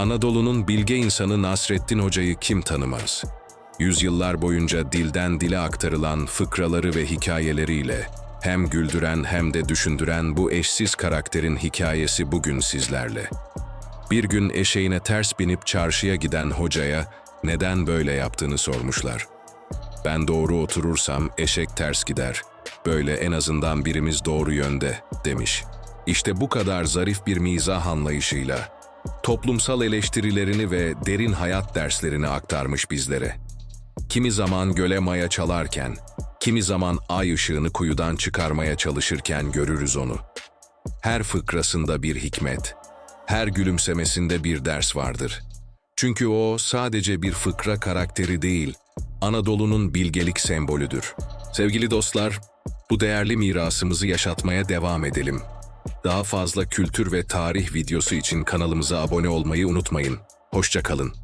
Anadolu'nun bilge insanı Nasrettin Hoca'yı kim tanımaz? Yüzyıllar boyunca dilden dile aktarılan fıkraları ve hikayeleriyle hem güldüren hem de düşündüren bu eşsiz karakterin hikayesi bugün sizlerle. Bir gün eşeğine ters binip çarşıya giden hocaya neden böyle yaptığını sormuşlar. Ben doğru oturursam eşek ters gider. Böyle en azından birimiz doğru yönde demiş. İşte bu kadar zarif bir mizah anlayışıyla toplumsal eleştirilerini ve derin hayat derslerini aktarmış bizlere. Kimi zaman göle maya çalarken, kimi zaman ay ışığını kuyudan çıkarmaya çalışırken görürüz onu. Her fıkrasında bir hikmet, her gülümsemesinde bir ders vardır. Çünkü o sadece bir fıkra karakteri değil, Anadolu'nun bilgelik sembolüdür. Sevgili dostlar, bu değerli mirasımızı yaşatmaya devam edelim. Daha fazla kültür ve tarih videosu için kanalımıza abone olmayı unutmayın. Hoşça kalın.